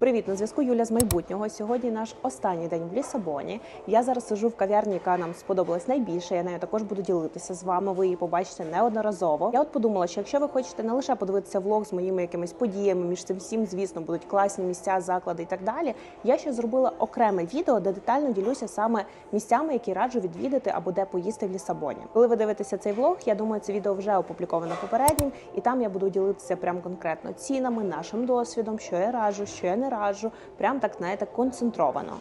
Привіт, на зв'язку Юля з майбутнього. Сьогодні наш останній день в Лісабоні. Я зараз сижу в кав'ярні, яка нам сподобалась найбільше. Я нею також буду ділитися з вами. Ви її побачите неодноразово. Я от подумала, що якщо ви хочете не лише подивитися влог з моїми якимись подіями, між цим всім, звісно, будуть класні місця, заклади і так далі. Я ще зробила окреме відео, де детально ділюся саме місцями, які раджу відвідати або де поїсти в Лісабоні. Коли ви дивитеся цей влог, я думаю, це відео вже опубліковано попереднім, і там я буду ділитися прям конкретно цінами, нашим досвідом, що я раджу, що я не раджу, прям так знаєте, концентровано.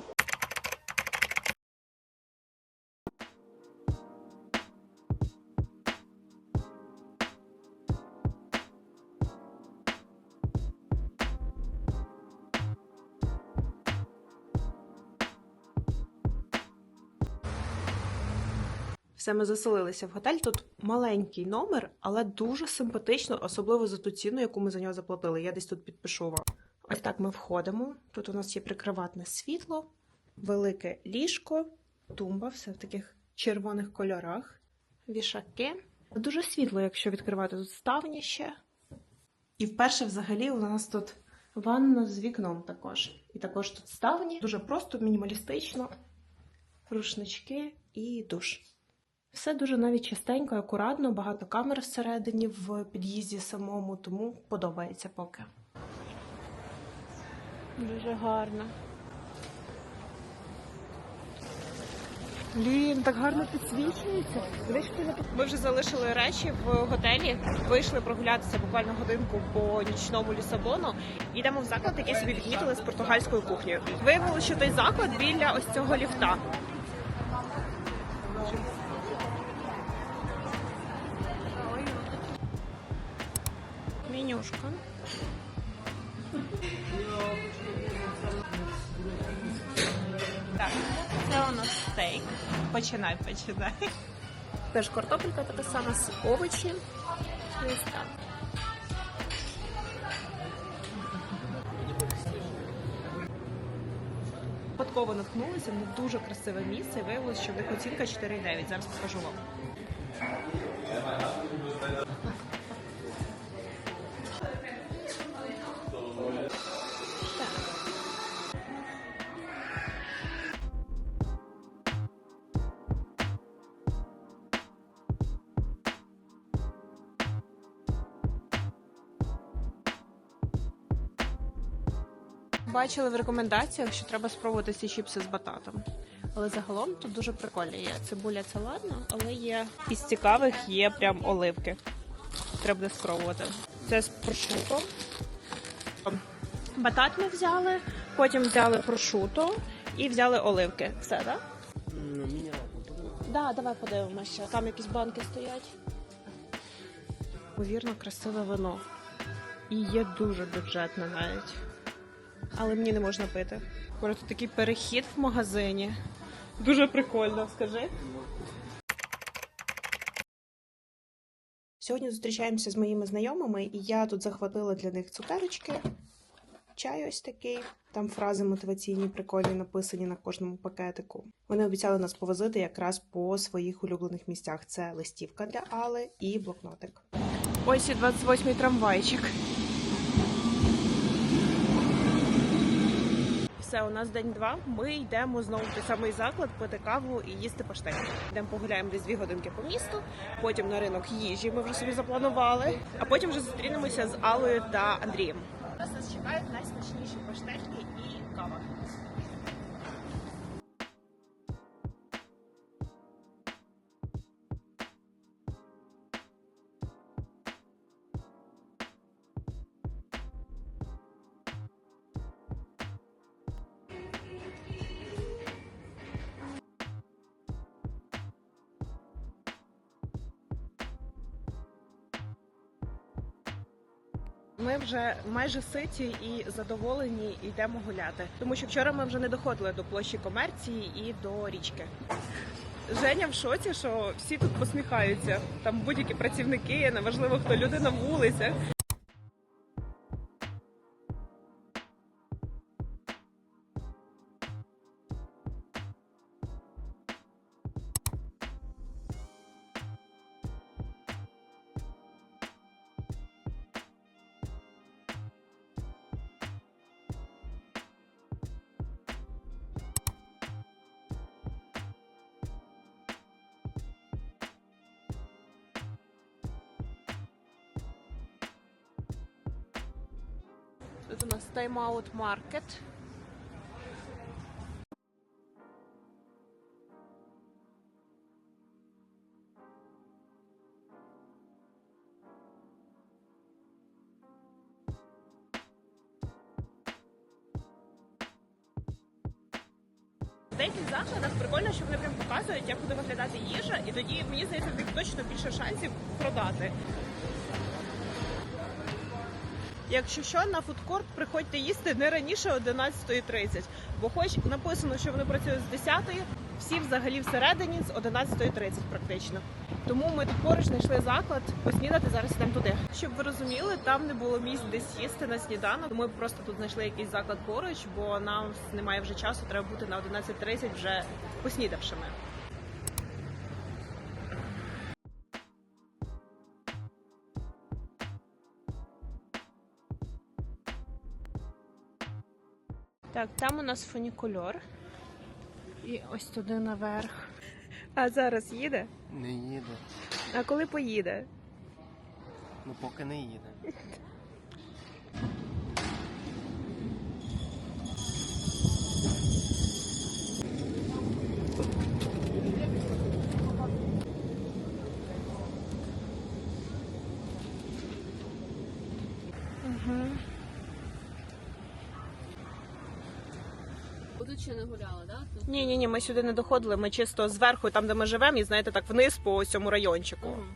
Все, ми заселилися в готель. Тут маленький номер, але дуже симпатично, особливо за ту ціну, яку ми за нього заплатили. Я десь тут підпишу вам. Ось так ми входимо. Тут у нас є прикриватне світло, велике ліжко, тумба, все в таких червоних кольорах, вішаки. Дуже світло, якщо відкривати тут ставні ще. І вперше взагалі у нас тут ванна з вікном також. І також тут ставні. Дуже просто, мінімалістично. Рушнички і душ. Все дуже навіть чистенько, акуратно, багато камер всередині в під'їзді самому, тому подобається поки. Дуже гарно. Блін, так гарно підсвічується. Ми вже залишили речі в готелі, вийшли прогулятися буквально годинку по нічному Лісабону. Йдемо в заклад, який собі відмітили з португальською кухнею. Виявилося, що той заклад біля ось цього ліфта. Менюшка. Починай, починай. Теж картопелька така сама з овочі. Ось так. Випадково наткнулися на дуже красиве місце і виявилося, що в них оцінка 4,9. Зараз покажу вам. Бачили в рекомендаціях, що треба спробувати ці чіпси з бататом. Але загалом тут дуже прикольно є. Цибуля це ладно, але є із цікавих є прям оливки. Треба буде спробувати. Це з прошуто. Батат ми взяли, потім взяли прошуто і взяли оливки. Все, так? Ну. Да, давай подивимося. Там якісь банки стоять. Повірно, красиве вино. І є дуже бюджетне навіть. Але мені не можна пити. Просто такий перехід в магазині. Дуже прикольно, скажи. Сьогодні зустрічаємося з моїми знайомими, і я тут захватила для них цукерочки, чай ось такий. Там фрази мотиваційні, прикольні написані на кожному пакетику. Вони обіцяли нас повозити якраз по своїх улюблених місцях. Це листівка для Али і блокнотик. Ось і 28-й трамвайчик. Все, у нас день два. Ми йдемо знову в той самий заклад пити каву і їсти паштет. Йдемо погуляємо десь дві годинки по місту, потім на ринок їжі. Ми вже собі запланували. А потім вже зустрінемося з Алою та Андрієм. Нас чекають найсмачніші паштетки і кава. Ми вже майже ситі і задоволені йдемо гуляти. Тому що вчора ми вже не доходили до площі комерції і до річки. Женя в шоці, що всі тут посміхаються. Там будь-які працівники, неважливо хто люди на вулицях. Нас тайм-аут маркет. Деяких закладах прикольно, що вони прям показують, як буде виглядати їжа, і тоді мені здається, точно більше шансів продати. Якщо що, на фудкорт приходьте їсти не раніше 11.30, бо хоч написано, що вони працюють з 10-ї, всі взагалі всередині з 11.30 практично. Тому ми тут поруч знайшли заклад поснідати. Зараз йдемо туди. Щоб ви розуміли, там не було місць десь їсти на сніданок. Ми просто тут знайшли якийсь заклад поруч, бо нам немає вже часу. Треба бути на 11.30 вже поснідавшими. Так, там у нас фунікульор. І ось туди наверх. А зараз їде? Не їде. А коли поїде? Ну поки не їде. Гуляла, да? Тут... Ні, ні, ні, ми сюди не доходили. Ми чисто зверху, там де ми живемо, і знаєте, так вниз по цьому райончику. Мгм.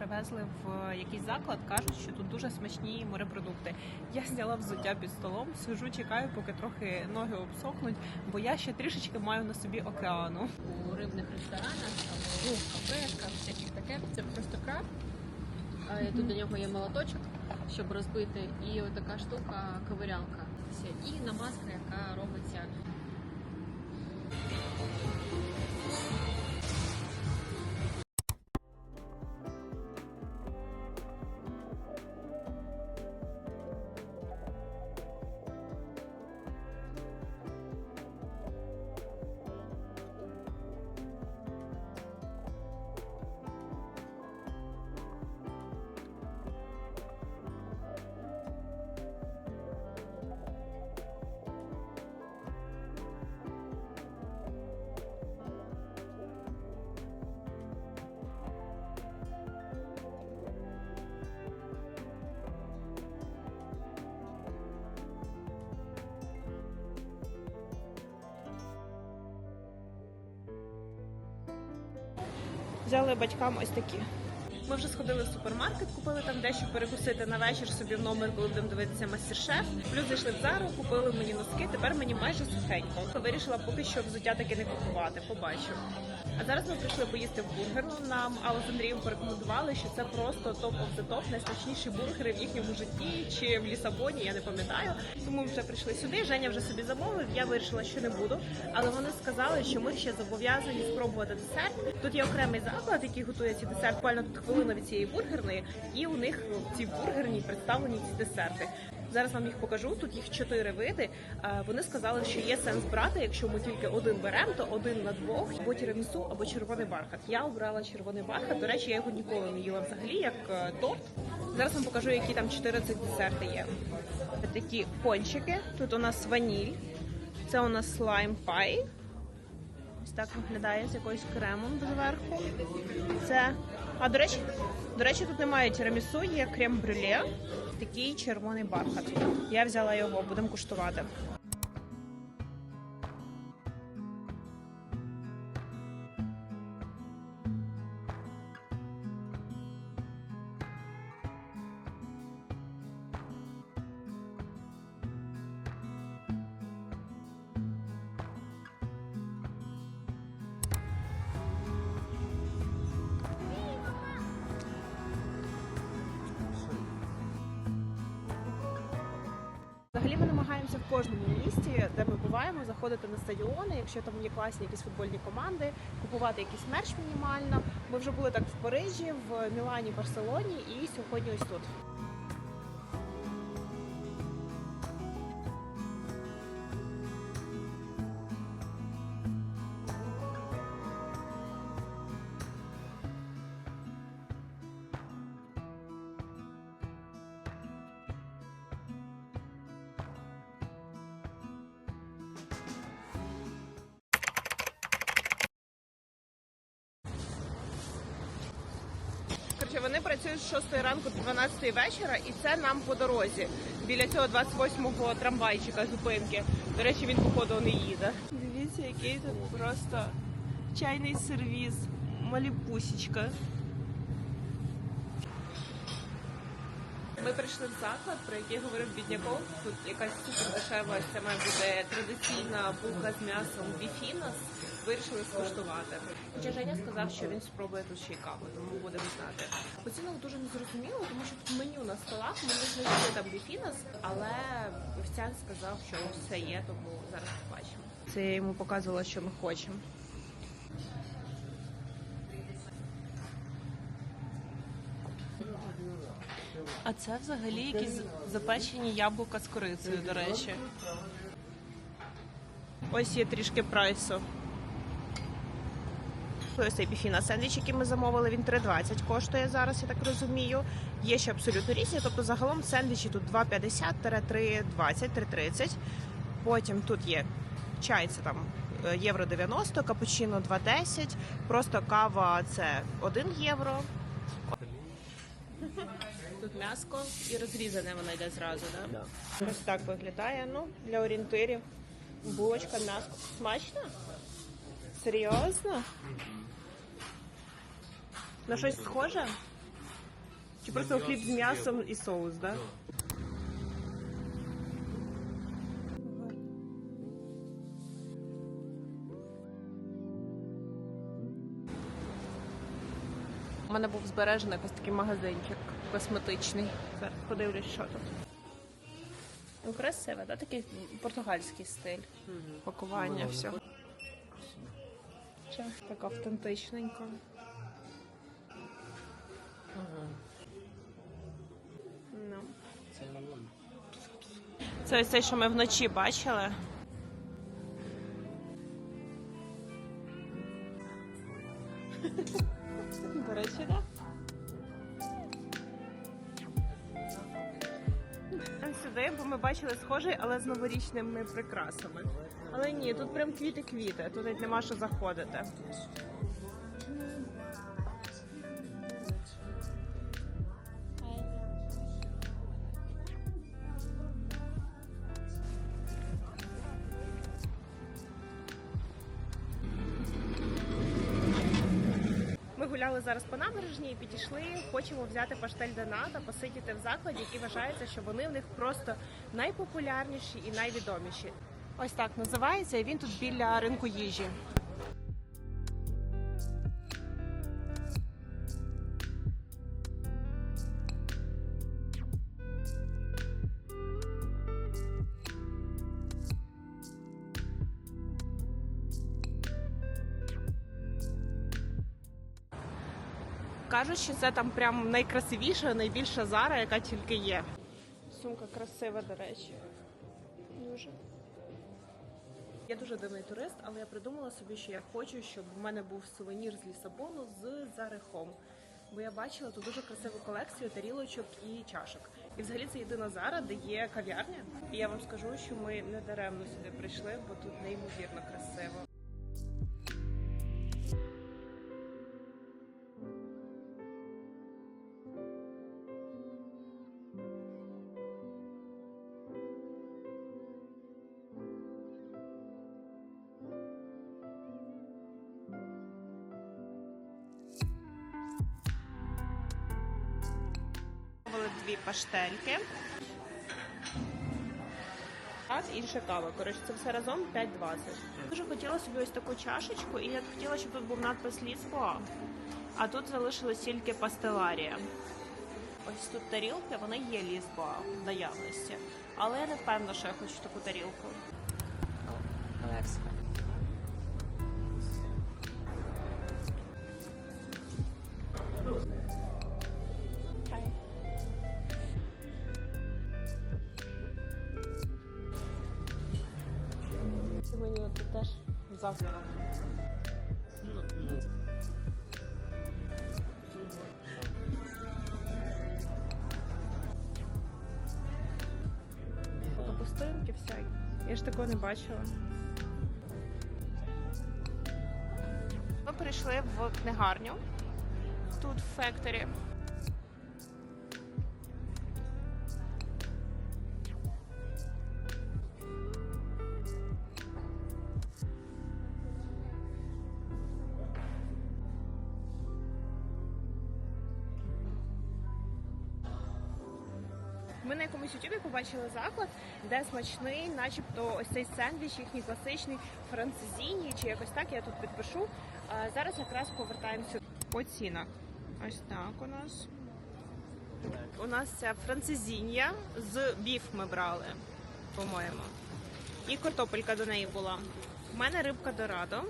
привезли в якийсь заклад, кажуть, що тут дуже смачні морепродукти. Я зняла взуття під столом, сижу, чекаю, поки трохи ноги обсохнуть, бо я ще трішечки маю на собі океану. У рибних ресторанах або кафешках, всяких таке, це просто краб. Тут до нього є молоточок, щоб розбити, і отака штука ковирялка. І намазка, яка робиться. Взяли батькам ось такі. Ми вже сходили в супермаркет, купили там дещо перекусити на вечір собі в номер, коли будемо дивитися мастер-шеф. Плюс зайшли в Зару, купили мені носки. Тепер мені майже сухенько. Вирішила поки що взуття таки не купувати. Побачу. А зараз ми прийшли поїсти в бургерну. Нам Алла з Андрієм порекомендували, що це просто топ the топ, найсмачніші бургери в їхньому житті чи в Лісабоні, я не пам'ятаю. Тому вже прийшли сюди. Женя вже собі замовив. Я вирішила, що не буду. Але вони сказали, що ми ще зобов'язані спробувати десерт. Тут є окремий заклад, який готує ці десерт. Буквально тут хвилина від цієї бургерної, і у них в цій бургерній представлені ці десерти. Зараз вам їх покажу. Тут їх чотири види. Вони сказали, що є сенс брати, якщо ми тільки один беремо, то один на двох, або тірамісу, або червоний бархат. Я обрала червоний бархат. До речі, я його ніколи не їла взагалі, як е, торт. Зараз вам покажу, які там чотири цих десерти є. Такі пончики. Тут у нас ваніль. Це у нас слайм пай. Ось так виглядає з якоюсь кремом зверху. Це. А до речі, до речі, тут немає тірамісу, є крем-брюле. Такий червоний бархат. Я взяла його, будемо куштувати. Якщо там є класні якісь футбольні команди, купувати якийсь мерч мінімально. Ми вже були так в Парижі, в Мілані, Барселоні і сьогодні ось тут. 12 вечора, і це нам по дорозі біля цього 28-го трамвайчика зупинки. До речі, він походу не їде. Дивіться, який тут просто чайний сервіс, маліпусічка. Ми прийшли в заклад, про який говорив бідняков. Тут якась супер дешева, це має бути традиційна булка з м'ясом біфінос. Вирішили скуштувати. Хоча Женя сказав, що він спробує тут ще й каву, тому будемо знати. Оцінок дуже не зрозуміло, тому що в меню на столах ми не знайшли там біфінос, але офіціант сказав, що все є, тому зараз побачимо. Це я йому показувала, що ми хочемо. А це взагалі якісь запечені яблука з корицею, до речі. Ось є трішки прайсу. Ось цей біфіна сендвіч, який ми замовили, він 3,20 коштує зараз, я так розумію. Є ще абсолютно різні. Тобто загалом сендвічі тут 2,50, 3,20, 3,30. Потім тут є чай, це там е, євро 90, капучино 2,10, просто кава це 1 євро. Тут м'яско і розрізане воно йде зразу, так? Да? Ось так виглядає. Ну, для орієнтирів. Булочка, м'яско. Смачно? Серйозно? На щось схоже? Чи просто хліб з м'ясом і соус, так? Да? У мене був збережений якийсь такий магазинчик косметичний. Зараз подивлюсь, що тут. Ну, красиве, да? такий португальський стиль. Пакування всього. Ще так автентичненько. Ну. Це ось те, що ми вночі бачили. До речі, так. Сюди, бо ми бачили схожий, але з новорічними прикрасами. Але ні, тут прям квіти-квіти, тут навіть нема що заходити. По і підійшли. Хочемо взяти паштель Доната, посидіти в закладі, і вважається, що вони в них просто найпопулярніші і найвідоміші. Ось так називається. і Він тут біля ринку їжі. Кажуть, що це там прям найкрасивіша, найбільша зара, яка тільки є. Сумка красива, до речі. Дуже. Я дуже дивний турист, але я придумала собі, що я хочу, щоб в мене був сувенір з Лісабону з Зарехом. Бо я бачила тут дуже красиву колекцію тарілочок і чашок. І взагалі це єдина зара, де є кав'ярня. І я вам скажу, що ми не даремно сюди прийшли, бо тут неймовірно красиво. Дві паштельки. Раз інша кава. Коротше, це все разом 5,20. Дуже хотіла собі ось таку чашечку, і я хотіла, щоб тут був надпис Лісбоа. А тут залишилось тільки пастеларія. Ось тут тарілки, вони є Лісбоа в наявності. Але я не впевнена, що я хочу таку тарілку. Ми прийшли в книгарню. Тут в фекторі. Ми на якомусь ютубі побачили заклад, де смачний, начебто, ось цей сендвіч, їхній класичний францезіні, чи якось так, я тут підпишу. Зараз якраз повертаємося по цінах. Ось так у нас. У нас це францезіння з біф ми брали, по-моєму. І картопелька до неї була. У мене рибка дорадо.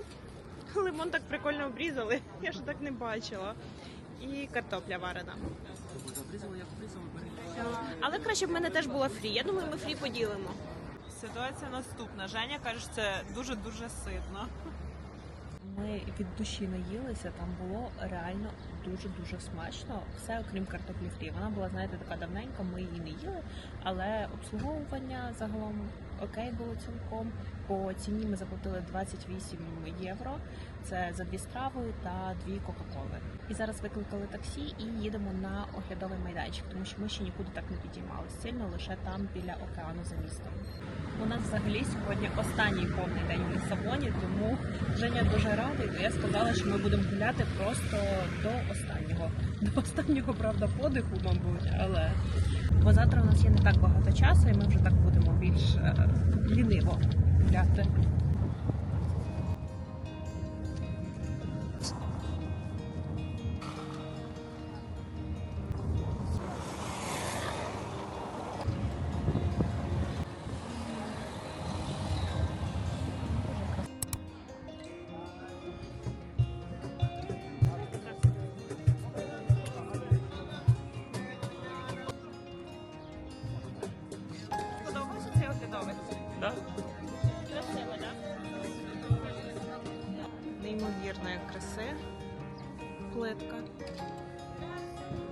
Лимон так прикольно обрізали, я ж так не бачила. І картопля варена. Але краще б в мене теж була фрі. Я думаю, ми фрі поділимо. Ситуація наступна. Женя каже, що це дуже дуже ситно. Ми від душі наїлися, там було реально дуже-дуже смачно. Все окрім картоплі фрі. Вона була, знаєте, така давненька, ми її не їли, але обслуговування загалом окей було цілком. По ціні ми заплатили 28 євро. Це за дві страви та дві кока-коли. І зараз викликали таксі і їдемо на оглядовий майданчик, тому що ми ще нікуди так не підіймалися. Сильно лише там біля океану за містом. У нас взагалі сьогодні останній повний день в Лісабоні, тому Женя дуже радий, то я сказала, що ми будемо гуляти просто до останнього. До останнього, правда, подиху, мабуть, але бо завтра у нас є не так багато часу, і ми вже так будемо більш е, ліниво гуляти.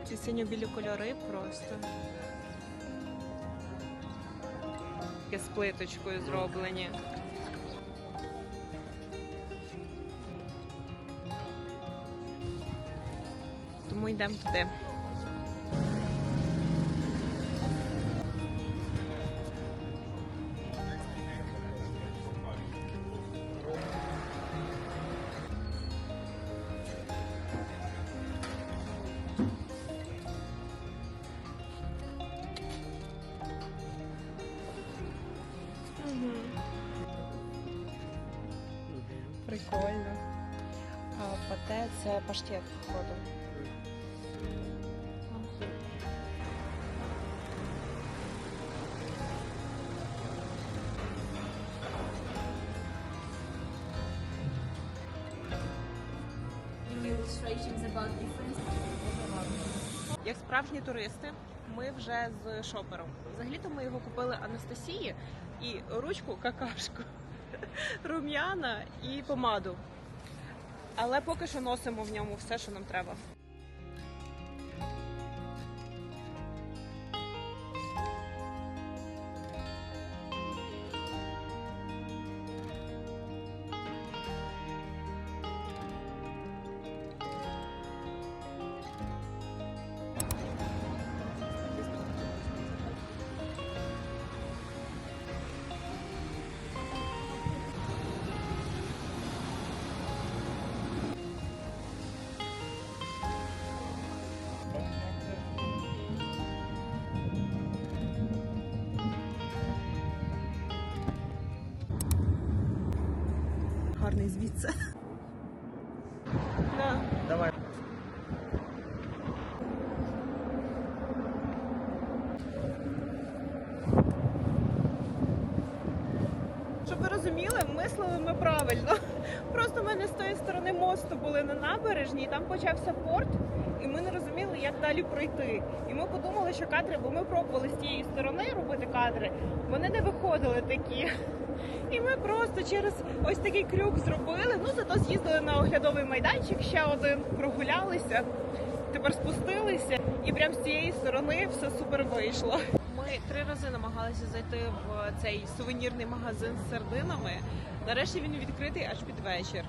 Ці синьо-білі кольори просто. Таке з плиточкою зроблені. Тому йдемо туди. Це паштет, походу. Як справжні туристи, ми вже з шопером. Взагалі-то ми його купили Анастасії і ручку какашку, рум'яна і помаду. Але поки що носимо в ньому все, що нам треба. Правильно. Просто ми не з тої сторони мосту були на набережній, там почався порт, і ми не розуміли, як далі пройти. І ми подумали, що кадри, бо ми пробували з тієї сторони робити кадри, вони не виходили такі. І ми просто через ось такий крюк зробили. Ну зато з'їздили на оглядовий майданчик ще один, прогулялися, тепер спустилися, і прямо з цієї сторони все супер вийшло. Ми три рази намагалися зайти в цей сувенірний магазин з сардинами. Нарешті він відкритий аж під вечір.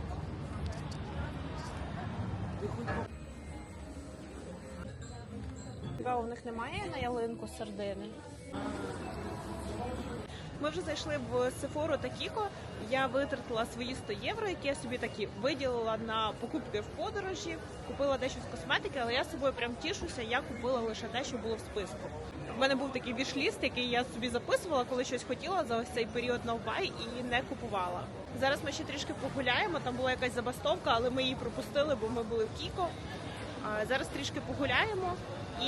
В них немає на ялинку сардини. Ми вже зайшли в Сефору та Кіко. Я витратила свої 100 євро, які я собі такі виділила на покупки в подорожі. Купила дещо з косметики, але я собою прям тішуся. Я купила лише те, що було в списку. У мене був такий вішліст, який я собі записувала, коли щось хотіла за ось цей період новбай і не купувала. Зараз ми ще трішки погуляємо. Там була якась забастовка, але ми її пропустили, бо ми були в Кіко. Зараз трішки погуляємо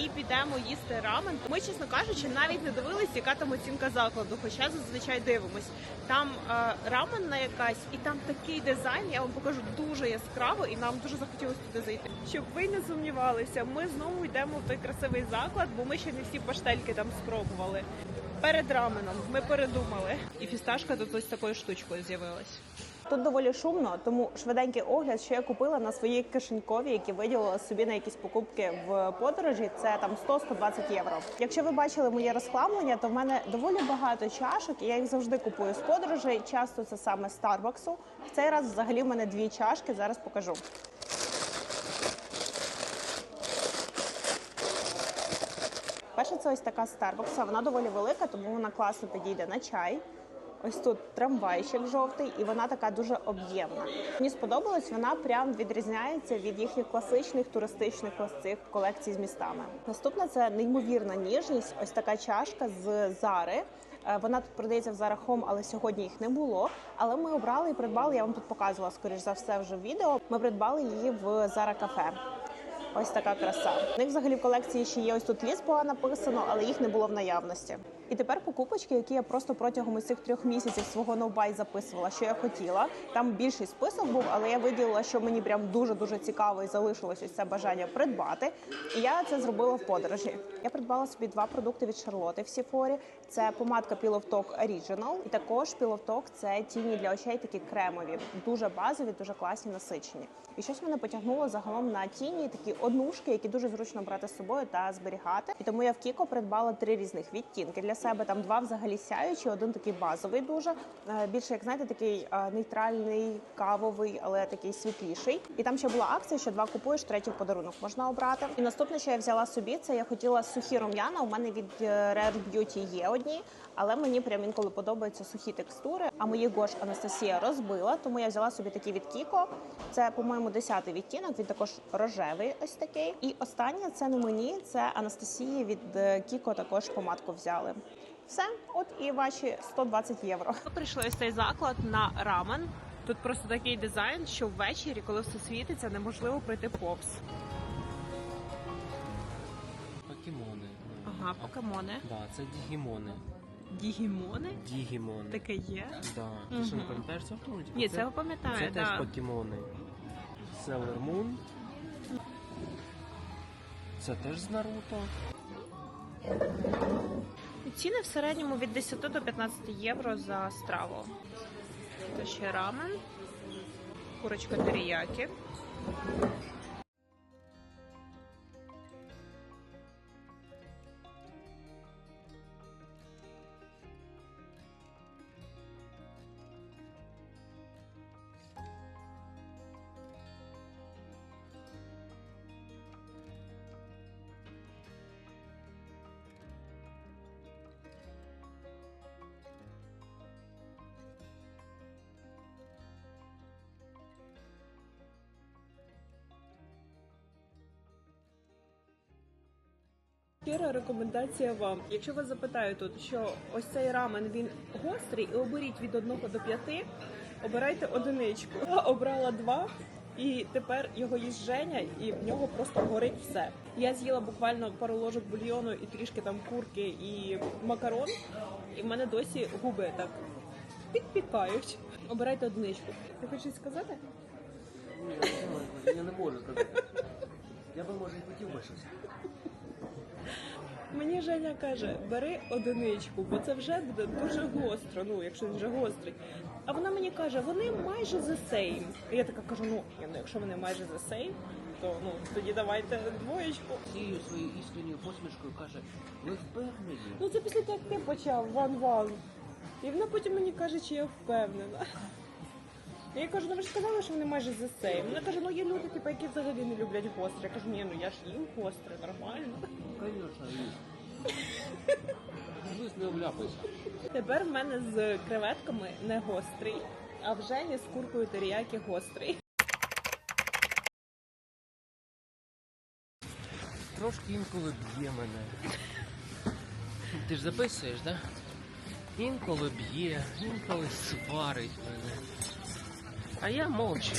і підемо їсти рамен. Ми, чесно кажучи, навіть не дивились, яка там оцінка закладу, хоча зазвичай дивимось. Там е, раменна якась, і там такий дизайн. Я вам покажу дуже яскраво, і нам дуже захотілося туди зайти. Щоб ви не сумнівалися, ми знову йдемо в той красивий заклад, бо ми ще не всі паштельки там спробували. Перед раменом ми передумали, і фісташка тут ось такою штучкою з'явилась. Тут доволі шумно, тому швиденький огляд, що я купила на свої кишенькові, які виділила собі на якісь покупки в подорожі. Це там 100-120 євро. Якщо ви бачили моє розхламлення, то в мене доволі багато чашок, і я їх завжди купую з подорожей. Часто це саме Старбаксу. В цей раз взагалі в мене дві чашки. Зараз покажу. Перша це ось така Старбакса. Вона доволі велика, тому вона класно підійде на чай. Ось тут трамвайчик жовтий, і вона така дуже об'ємна. Мені сподобалось, вона прям відрізняється від їхніх класичних туристичних ось цих колекцій з містами. Наступна це неймовірна ніжність. Ось така чашка з зари. Е, Вона тут продається в Zara Home, але сьогодні їх не було. Але ми обрали і придбали. Я вам тут показувала скоріш за все вже в відео. Ми придбали її в Zara Cafe. Ось така краса. У них взагалі в колекції ще є ось тут Лісбоа написано, але їх не було в наявності. І тепер покупочки, які я просто протягом цих трьох місяців свого ноубай записувала, що я хотіла. Там більший список був, але я виділила, що мені прям дуже дуже цікаво і залишилось ось це бажання придбати. І я це зробила в подорожі. Я придбала собі два продукти від Шарлоти в Сіфорі. Це помадка Talk Original, і також Talk – це тіні для очей, такі кремові, дуже базові, дуже класні, насичені. І щось мене потягнуло загалом на тіні, такі однушки, які дуже зручно брати з собою та зберігати. І тому я в Кіко придбала три різних відтінки для себе. Там два взагалі сяючі, один такий базовий, дуже Е, більше, як знаєте, такий е, нейтральний, кавовий, але такий світліший. І там ще була акція, що два купуєш, третій подарунок можна обрати. І наступне, що я взяла собі, це я хотіла сухі рум'яна. У мене від е, Rare Beauty є одні, але мені прям інколи подобаються сухі текстури. А мої Гош Анастасія розбила, тому я взяла собі такі від Кіко. Це, по-моєму, 10-й відтінок. Він також рожевий, ось такий. І останнє це не мені, це Анастасії від е, Кіко. Також помадку взяли. Все, от і ваші 120 євро. Прийшли цей заклад на рамен. Тут просто такий дизайн, що ввечері, коли все світиться, неможливо пройти повз. Ага, покемони. Да, це дігімони. Дігімони? Дігімони. Таке є. Да. Ти що не пам'ятаєш цього мультика? Ні, це я пам'ятаю, Це теж покемони. Sailor Moon. Це теж з Наруто. Ціни в середньому від 10 до 15 євро за страву. Це ще рамен, курочка теріякі. Щира рекомендація вам. Якщо вас запитаю тут, що ось цей рамен він гострий, і оберіть від 1 до 5, обирайте одиничку. Я обрала два, і тепер його їсть Женя, і в нього просто горить все. Я з'їла буквально пару ложок бульйону і трішки там курки і макарон, і в мене досі губи так підпікають. Обирайте одиничку. Ти хочеш сказати? Я не можу сказати. Я би може і хотів би щось. Мені Женя каже, бери одиничку, бо це вже буде дуже гостро, ну якщо він вже гострий. А вона мені каже, вони майже the same. І я така кажу, ну, ну якщо вони майже the same, то ну тоді давайте двоєчку. Цією своєю іскренньою посмішкою каже, ви впевнені? Ну це після того, як ти почав ван-ван. І вона потім мені каже, чи я впевнена. Я кажу, ну ви ж сказали, що вони майже the same. Вона каже, ну є люди, типу, які взагалі не люблять гостре. Я кажу, ні, ну я ж їм гостре, нормально. Не. Тепер в мене з креветками не гострий, а в Жені з куркою теріякі гострий. Трошки інколи б'є мене. Ти ж записуєш, так? Да? Інколи б'є, інколи сварить мене. А я мовчу.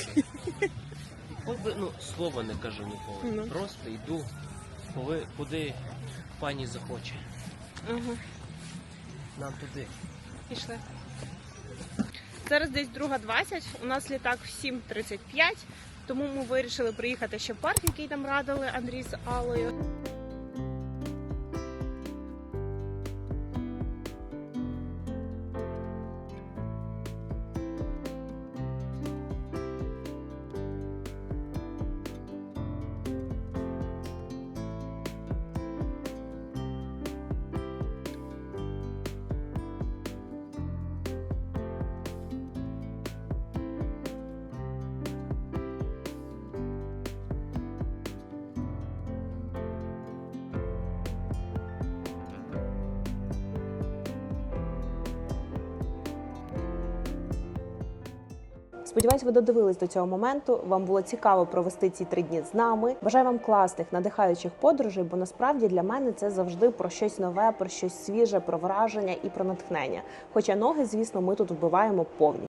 Хоч би, ну, слова не кажу ніколи. Ну. Просто йду, коли, куди пані захоче. Угу. Нам туди. Пішли. Зараз десь друга 20, у нас літак в 7.35, тому ми вирішили приїхати ще в парк, який нам радили Андрій з Алою. Сподіваюсь, ви додивились до цього моменту. Вам було цікаво провести ці три дні з нами. Бажаю вам класних, надихаючих подорожей, бо насправді для мене це завжди про щось нове, про щось свіже, про враження і про натхнення. Хоча ноги, звісно, ми тут вбиваємо повні.